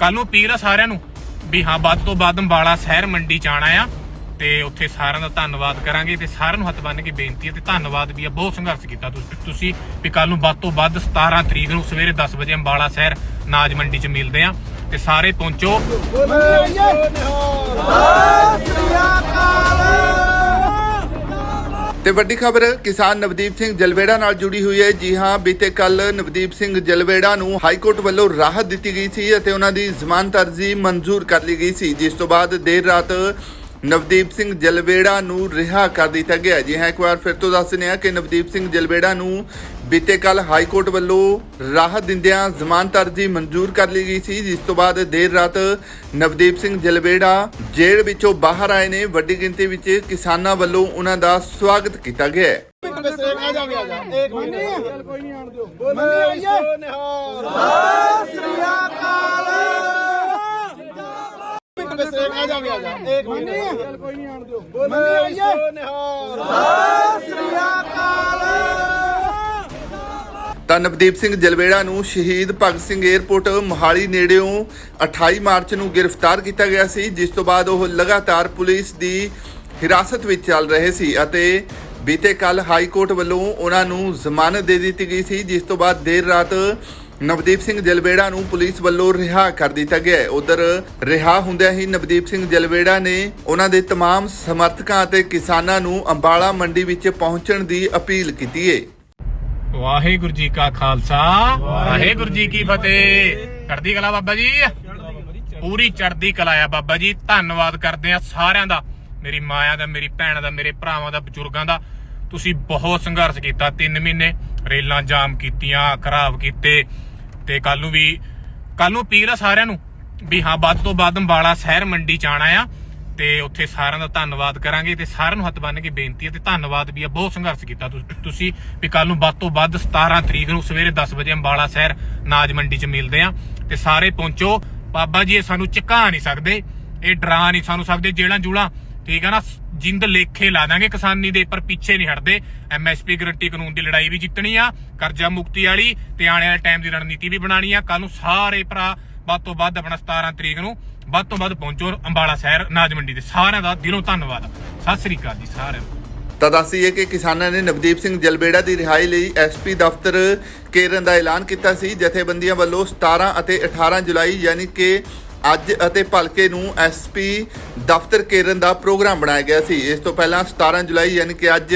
ਕੱਲ ਨੂੰ ਅਪੀਲ ਆ ਸਾਰਿਆਂ ਨੂੰ। ਵੀ ਹਾਂ, ਵੱਧ ਤੋਂ ਵੱਧ ਅੰਬਾਲਾ ਸ਼ਹਿਰ ਮੰਡੀ ਚ ਆਉਣਾ ਆ ਤੇ ਉੱਥੇ ਸਾਰਿਆਂ ਦਾ ਧੰਨਵਾਦ ਕਰਾਂਗੇ ਤੇ ਸਾਰਿਆਂ ਨੂੰ ਹੱਥ ਬੰਨ੍ਹ ਕੇ ਬੇਨਤੀ ਹੈ ਤੇ ਧੰਨਵਾਦ ਵੀ ਆ, ਬਹੁਤ ਸੰਘਰਸ਼ ਕੀਤਾ ਤੁਸੀਂ ਤੁਸੀਂ ਵੀ ਕੱਲ ਨੂੰ ਵੱਧ ਤੋਂ ਵੱਧ 17 ਤਰੀਕ ਨੂੰ ਸਵੇਰੇ 10 ਵਜੇ ਅੰਬਾਲਾ ਸ਼ਹਿਰ ਨਾਜ ਮੰਡੀ ਚ ਮਿਲਦੇ ਆ ਤੇ ਸਾਰੇ ਪਹੁੰਚੋ। ਤੇ ਵੱਡੀ ਖਬਰ, ਕਿਸਾਨ ਨਵਦੀਪ ਸਿੰਘ ਜਲਵੇੜਾ ਨਾਲ ਜੁੜੀ ਹੋਈ ਹੈ। ਜੀ ਹਾਂ, ਬੀਤੇ ਕੱਲ ਨਵਦੀਪ ਸਿੰਘ ਜਲਵੇੜਾ ਨੂੰ ਹਾਈ ਕੋਰਟ ਵੱਲੋਂ ਰਾਹਤ ਦਿੱਤੀ ਗਈ ਸੀ ਅਤੇ ਉਹਨਾਂ ਦੀ ਜ਼ਮਾਨਤ ਅਰਜ਼ੀ ਮਨਜ਼ੂਰ ਕਰ ਲਈ ਗਈ ਸੀ। ਜਿਸ ਤੋਂ ਬਾਅਦ ਦੇਰ ਰਾਤ ਨਵਦੀਪ ਸਿੰਘ ਜਲਵੇੜਾ ਨੂੰ ਰਿਹਾ ਕਰ ਦਿੱਤਾ ਗਿਆ ਜੀ ਹਾਂ ਇੱਕ ਵਾਰ ਫਿਰ ਤੋਂ ਦੱਸ ਦਿੰਦੇ ਹਾਂ ਕਿ ਨਵਦੀਪ ਸਿੰਘ ਜਲਵੇੜਾ ਨੂੰ ਬੀਤੇ ਕੱਲ ਹਾਈ ਕੋਰਟ ਵੱਲੋਂ ਰਾਹਤ ਦਿੰਦਿਆਂ ਜ਼ਮਾਨਤ ਅਰਜ਼ੀ ਮਨਜ਼ੂਰ ਕਰ ਲਈ ਗਈ ਸੀ। ਜਿਸ ਤੋਂ ਬਾਅਦ ਦੇਰ ਰਾਤ ਨਵਦੀਪ ਸਿੰਘ ਜਲਵੇੜਾ ਜੇਲ੍ਹ ਵਿੱਚੋਂ ਬਾਹਰ ਆਏ ਨੇ। ਵੱਡੀ ਗਿਣਤੀ ਵਿੱਚ ਕਿਸਾਨਾਂ ਵੱਲੋਂ ਉਹਨਾਂ ਦਾ ਸਵਾਗਤ ਕੀਤਾ ਗਿਆ ਹੈ। ਬਸ ਇੱਕ ਆ ਜਾ ਵੀ ਆ ਜਾ ਇੱਕ ਮਿੰਟ। ਕੋਈ ਨਹੀਂ ਆਣ ਦਿਓ। ਮੰਨੀ ਆਈਏ ਨਿਹਾਲ ਸਤਿ ਸ੍ਰੀ ਅਕਾਲ ਬਸ ਇੱਕ ਆ ਜਾ ਵੀ ਆ ਜਾ। ਇੱਕ ਮਿੰਟ। ਕੋਈ ਨਹੀਂ ਆਣ ਦਿਓ। ਮੰਨੀ ਆਈਏ ਨਿਹਾਲ ਸਤਿ ਸ੍ਰੀ ਅਕਾਲ। ਤਾਂ ਨਵਦੀਪ ਸਿੰਘ ਜਲਵੇੜਾ ਨੂੰ ਸ਼ਹੀਦ ਭਗਤ ਸਿੰਘ 에ਅਰਪੋਰਟ ਮੋਹਾਲੀ ਨੇੜਿਓਂ 28 ਮਾਰਚ ਨੂੰ ਗ੍ਰਿਫਤਾਰ ਕੀਤਾ ਗਿਆ ਸੀ ਜਿਸ ਤੋਂ ਬਾਅਦ ਉਹ ਲਗਾਤਾਰ ਪੁਲਿਸ ਦੀ ਹਿਰਾਸਤ ਵਿੱਚ ਚੱਲ ਰਹੇ ਸੀ ਅਤੇ ਬੀਤੇ ਕੱਲ ਹਾਈ ਕੋਰਟ ਵੱਲੋਂ ਉਹਨਾਂ ਨੂੰ ਜ਼ਮਾਨਤ ਦੇ ਦਿੱਤੀ ਗਈ ਸੀ ਜਿਸ ਤੋਂ ਬਾਅਦ ਦੇਰ ਰਾਤ ਨਵਦੀਪ ਸਿੰਘ ਜਲਵੇੜਾ ਨੂੰ ਪੁਲਿਸ ਵੱਲੋਂ ਰਿਹਾ ਕਰ ਦਿੱਤਾ ਗਿਆ ਉਧਰ ਰਿਹਾ ਹੁੰਦਿਆਂ ਹੀ ਨਵਦੀਪ ਸਿੰਘ ਜਲਵੇੜਾ ਨੇ ਉਹਨਾਂ ਦੇ तमाम ਸਮਰਥਕਾਂ ਅਤੇ ਕਿਸਾਨਾਂ ਨੂੰ ਅੰਬਾਲਾ ਮੰਡੀ ਵਿੱਚ ਪਹੁੰਚਣ ਦੀ ਅਪੀਲ ਕੀਤੀ ਹੈ ਵਾਹਿਗੁਰੂ ਜੀ ਕਾ ਖਾਲਸਾ ਵਾਹਿਗੁਰੂ ਜੀ ਕੀ ਫਤਿਹ ਚੜ੍ਹਦੀ ਕਲਾ ਬਾਬਾ ਜੀ ਪੂਰੀ ਚੜ੍ਹਦੀ ਕਲਾ ਆ ਬਾਬਾ ਜੀ ਧੰਨਵਾਦ ਕਰਦੇ ਆ ਸਾਰਿਆਂ ਦਾ ਮੇਰੀ ਮਾਇਆ ਦਾ ਮੇਰੀ ਭੈਣਾਂ ਦਾ ਮੇਰੇ ਭਰਾਵਾਂ ਦਾ ਬਜ਼ੁਰਗਾਂ ਦਾ ਤੁਸੀਂ ਬਹੁਤ ਸੰਘਰਸ਼ ਕੀਤਾ 3 ਮਹੀਨੇ ਰੇਲਾਂ ਜਾਮ ਕੀਤੀਆਂ ਖਰਾਬ ਕੀਤੇ ਤੇ ਕੱਲ ਨੂੰ ਵੀ ਕੱਲ ਨੂੰ ਅਪੀਲ ਆ ਸਾਰਿਆਂ ਨੂੰ ਵੀ ਹਾਂ, ਵੱਧ ਤੋਂ ਵੱਧ ਅੰਬਾਲਾ ਸ਼ਹਿਰ ਮੰਡੀ ਚ ਆਉਣਾ ਆ ਤੇ ਉੱਥੇ ਸਾਰਿਆਂ ਦਾ ਧੰਨਵਾਦ ਕਰਾਂਗੇ ਤੇ ਸਾਰਿਆਂ ਨੂੰ ਹੱਥ ਬੰਨ ਕੇ ਬੇਨਤੀ ਹੈ ਤੇ ਧੰਨਵਾਦ ਵੀ ਆ, ਬਹੁਤ ਸੰਘਰਸ਼ ਕੀਤਾ ਤੁਸੀਂ- ਵੀ ਕੱਲ ਨੂੰ ਵੱਧ ਤੋਂ ਵੱਧ 17 ਤਰੀਕ ਨੂੰ ਸਵੇਰੇ 10 ਵਜੇ ਅੰਬਾਲਾ ਸ਼ਹਿਰ ਨਾਜ ਮੰਡੀ ਚ ਮਿਲਦੇ ਆ ਤੇ ਸਾਰੇ ਪਹੁੰਚੋ। ਬਾਬਾ ਜੀ, ਇਹ ਸਾਨੂੰ ਝੁਕਾ ਨਹੀਂ ਸਕਦੇ, ਇਹ ਡਰਾ ਨਹੀਂ ਸਾਨੂੰ ਸਕਦੇ ਜਿਹੜਾ ਜੂਲਾਂ, ਠੀਕ ਆ ਨਾ? ਜਿੰਦ ਲੇਖੇ ਲਾ ਦਾਂਗੇ ਕਿਸਾਨੀ ਦੇ, ਪਰ ਪਿੱਛੇ ਨਹੀਂ ਹਟਦੇ। ਐਮਐਸਪੀ ਗਰੰਟੀ ਕਾਨੂੰਨ ਦੀ ਲੜਾਈ ਵੀ ਜਿੱਤਣੀ ਆ, ਕਰਜ਼ਾ ਮੁਕਤੀ ਵਾਲੀ ਤੇ ਆਉਣ ਵਾਲੇ ਟਾਈਮ ਦੀ ਰਣਨੀਤੀ ਵੀ ਬਣਾਣੀ ਆ। ਕੱਲ ਨੂੰ ਸਾਰੇ ਭਰਾ ਵੱਧ ਤੋਂ ਵੱਧ ਆਪਣਾ 17 ਤਰੀਕ ਨੂੰ ਵੱਧ ਤੋਂ ਵੱਧ ਪਹੁੰਚੋ ਅੰਬਾਲਾ ਸ਼ਹਿਰ, ਨਾਜ ਮੰਡੀ ਦੇ। ਸਾਰਿਆਂ ਦਾ ਦਿਲੋਂ ਧੰਨਵਾਦ। ਸਤਿ ਸ੍ਰੀ ਅਕਾਲ ਜੀ ਸਾਰਿਆਂ ਨੂੰ। ਤਾਂ ਦੱਸੀਏ ਕਿ ਕਿਸਾਨਾਂ ਨੇ ਨਵਦੀਪ ਸਿੰਘ ਜਲਬੇੜਾ ਦੀ ਰਿਹਾਈ ਲਈ ਐਸਪੀ ਦਫ਼ਤਰ ਕੇਰਨ ਦਾ ਐਲਾਨ ਕੀਤਾ ਸੀ। ਜਥੇਬੰਦੀਆਂ ਵੱਲੋਂ 17 ਅਤੇ 18 ਜੁਲਾਈ ਯਾਨੀ ਕਿ ਅੱਜ ਅਤੇ ਭਲਕੇ ਨੂੰ ਐਸਪੀ ਦਫ਼ਤਰ ਕੇਰਨ ਦਾ ਪ੍ਰੋਗਰਾਮ ਬਣਾਇਆ ਗਿਆ ਸੀ। ਇਸ ਤੋਂ ਪਹਿਲਾਂ 17 ਜੁਲਾਈ ਯਾਨੀ ਕਿ ਅੱਜ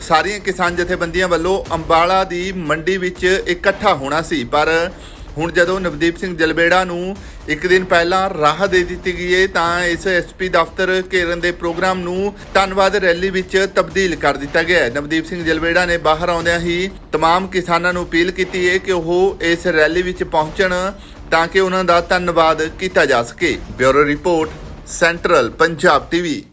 ਸਾਰੀਆਂ ਕਿਸਾਨ ਜਥੇਬੰਦੀਆਂ ਵੱਲੋਂ ਅੰਬਾਲਾ ਦੀ ਮੰਡੀ ਵਿੱਚ ਇਕੱਠਾ ਹੋਣਾ ਸੀ। ਪਰ ਹੁਣ ਜਦੋਂ ਨਵਦੀਪ ਸਿੰਘ ਜਲਬੇੜਾ ਨੂੰ ਇੱਕ ਦਿਨ ਪਹਿਲਾਂ ਰਾਹ ਦੇ ਦਿੱਤੀ ਗਈ ਹੈ ਤਾਂ ਇਸ ਐਸਪੀ ਦਫ਼ਤਰ ਘੇਰਨ ਦੇ ਪ੍ਰੋਗਰਾਮ ਨੂੰ ਧੰਨਵਾਦ ਰੈਲੀ ਵਿੱਚ ਤਬਦੀਲ ਕਰ ਦਿੱਤਾ ਗਿਆ ਹੈ ਨਵਦੀਪ ਸਿੰਘ ਜਲਬੇੜਾ ਨੇ ਬਾਹਰ ਆਉਂਦਿਆਂ ਹੀ तमाम ਕਿਸਾਨਾਂ ਨੂੰ ਅਪੀਲ ਕੀਤੀ ਹੈ ਕਿ ਉਹ ਇਸ ਰੈਲੀ ਵਿੱਚ ਪਹੁੰਚਣ ਤਾਂ ਕਿ ਉਹਨਾਂ ਦਾ ਧੰਨਵਾਦ ਕੀਤਾ ਜਾ ਸਕੇ bureau report Central Punjab TV